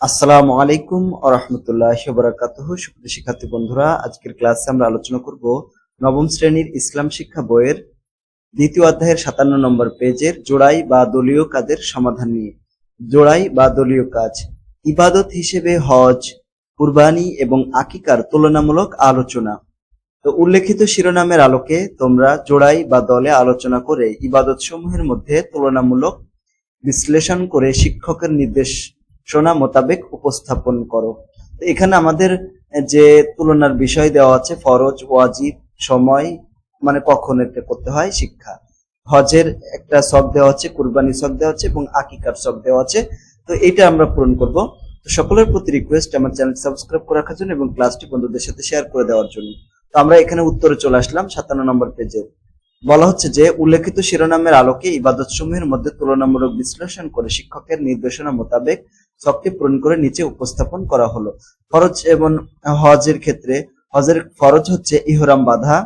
আসসালামু আলাইকুম আরহামতুল্লাহ বরাকাতুহ। সুপ্রিয় শিক্ষার্থী বন্ধুরা, আজকের ক্লাসে আমরা আলোচনা করব নবম শ্রেণির ইসলাম শিক্ষা বইয়ের দ্বিতীয় অধ্যায়ের সাতান্ন নম্বর পেজের জোড়াই বা দলীয় কাজের সমাধান নিয়ে। জোড়াই বা দলীয় কাজ। ইবাদত হিসেবে হজ, কুরবানি এবং আকিকার তুলনামূলক আলোচনা। তো উল্লেখিত শিরোনামের আলোকে তোমরা জোড়াই বা দলে আলোচনা করে ইবাদত সমূহের মধ্যে তুলনামূলক বিশ্লেষণ করে শিক্ষকের নির্দেশনা মোতাবেক উপস্থাপন করো। তো এখানে আমাদের যে তুলনার বিষয় দেওয়া আছে, ফরজ, ওয়াজিব, সময় মানে কখন এটা করতে হয়, শিক্ষা। হজের একটা সব দেওয়া আছে কুরবানি সব দেওয়া আছে এবং আকিকার সব দেওয়া আছে। তো এটা আমরা পূরণ করব। তো সকলের প্রতি রিকোয়েস্ট আমার চ্যানেল সাবস্ক্রাইব করে রাখার জন্য এবং ক্লাসটি বন্ধুদের সাথে শেয়ার করে দেওয়ার জন্য। তো আমরা এখানে উত্তরে চলে আসলাম, সাতান্ন নম্বর পেজে বলা হচ্ছে যে, উল্লেখিত শিরোনামের আলোকে ইবাদত সমূহের মধ্যে তুলনামূলক বিশ্লেষণ করে শিক্ষকের নির্দেশনা মোতাবেক সবটি পূরণ করে নিচে উপস্থাপন করা হলো। ফরজ এবং হজের ক্ষেত্রে, হজের ফরজ হচ্ছে ইহরাম বাধা,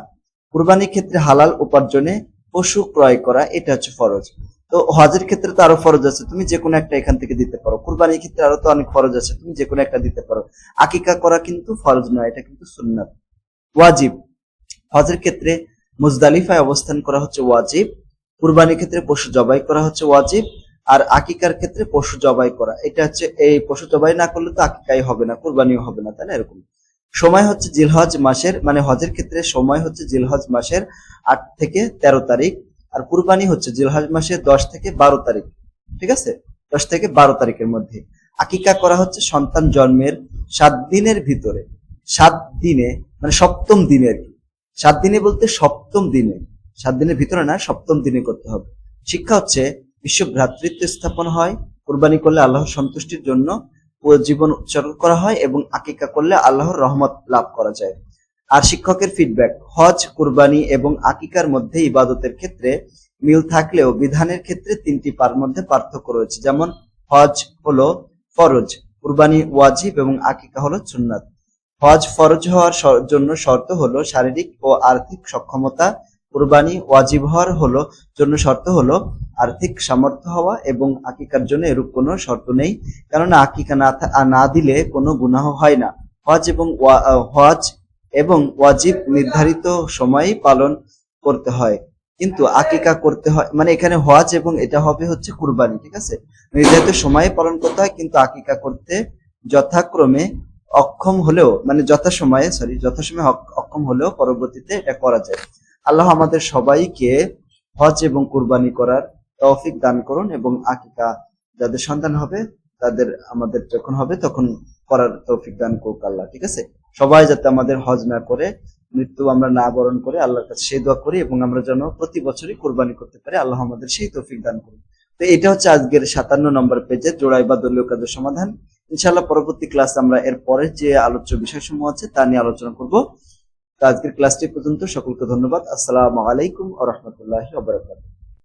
কুরবানির ক্ষেত্রে হালাল উপার্জনে পশু ক্রয় করা, এটা হচ্ছে ফরজ। তো হজের ক্ষেত্রে তো আরও ফরজ আছে, তুমি যে কোনো একটা এখান থেকে দিতে পারো। কুরবানির ক্ষেত্রে আরও তো অনেক ফরজ আছে, তুমি যে কোনো একটা দিতে পারো। আকিকা করা কিন্তু ফরজ নয়, এটা কিন্তু সুন্নাত। ওয়াজিব। হজের ক্ষেত্রে মুজদালিফায় অবস্থান করা হচ্ছে ওয়াজিব। কুরবানির ক্ষেত্রে পশু জবাই করা হচ্ছে ওয়াজিব। আর আকিকার ক্ষেত্রে পশু জবাই করা। এটা হচ্ছে এই পশু জবাই না করলে তো আকিকাই হবে না, কুরবানিও হবে না, তাই না এরকম? সময় হচ্ছে জিলহজ মাসের মানে হজের ক্ষেত্রে সময় হচ্ছে জিলহজ মাসের আট থেকে তেরো তারিখ, আর কুরবানি হচ্ছে জিলহজ মাসের দশ থেকে বারো তারিখ, ঠিক আছে? দশ থেকে বারো তারিখের মধ্যে। আকিকা করা হচ্ছে সন্তান জন্মের সাত দিনের ভিতরে। সাত দিনে মানে সপ্তম দিনে আর কি। সাত দিনে বলতে সপ্তম দিনে। সাত দিনের ভিতরে না, সপ্তম দিনে করতে হবে। শিক্ষা হচ্ছে বিশ্ব ভ্রাতৃত্ব স্থাপন হয়, কোরবানি করলে আল্লাহর সন্তুষ্টির জন্য ও জীবন উৎসর্গ করা হয় এবং আকিকা করলে আল্লাহর রহমত লাভ করা যায়। আর শিক্ষকের ফিডব্যাক হজ, কুরবানি এবং আকিকার মধ্যে ইবাদতের ক্ষেত্রে মিল থাকলেও বিধানের ক্ষেত্রে তিনটি পার মধ্যে পার্থক্য রয়েছে। যেমন, হজ হলো ফরজ, কুরবানি ওয়াজিব এবং আকিকা হলো সুন্নাত। হজ ফরজ হওয়ার জন্য শর্ত হলো শারীরিক ও আর্থিক সক্ষমতা কুরবানি ওয়াজিব হওয়ার হলো, জন্য শর্ত হলো আর্থিক সামর্থ্য হওয়া এবং আকিকার জন্য এরূপ কোনো শর্ত নেই। কেননা আকিকা না না দিলে কোনো গুনাহ হয় না। হজ এবং হজ এবং ওয়াজিব নির্ধারিত সময়ে পালন করতে হয়। কিন্তু আকিকা করতে হয় মানে এখানে হজ এবং এটা হবে হচ্ছে কুরবানি, ঠিক আছে? নির্ধারিত সময়ে পালন করতে হয়, কিন্তু আকিকা করতে যথাক্রমে অক্ষম হলেও মানে যথাসময়ে সরি যথাসময়ে অক্ষম হলেও পরবর্তীতে এটা করা যায়। আল্লাহ আমাদের সবাইকে হজ এবং কুরবানি করার তৌফিক দান করুন এবং আকিকা যাদের সন্তান হবে, তাদের আমাদের যখন হবে তখন করার তৌফিক দান করুক আল্লাহ, ঠিক আছে? সবাই যাতে আমাদের হজ না করে, মৃত্যু আমরা না বরণ করে, আল্লাহর কাছে সেই দোয়া করি এবং আমরা যেন প্রতি বছরই কোরবানি করতে পারি, আল্লাহ আমাদের সেই তৌফিক দান করুন। তো এটা হচ্ছে আজকের সাতান্ন নম্বর পেজে জোড়াই বা দলীয় কাজের সমাধান। ইনশাআল্লাহ পরবর্তী ক্লাস আমরা এর পরের যে আলোচ্য বিষয়সমূহ আছে তা নিয়ে আলোচনা করব। তো আজকের ক্লাসটি পর্যন্ত। সকলকে ধন্যবাদ। আসসালামু আলাইকুম আ রহমতুল্লাহ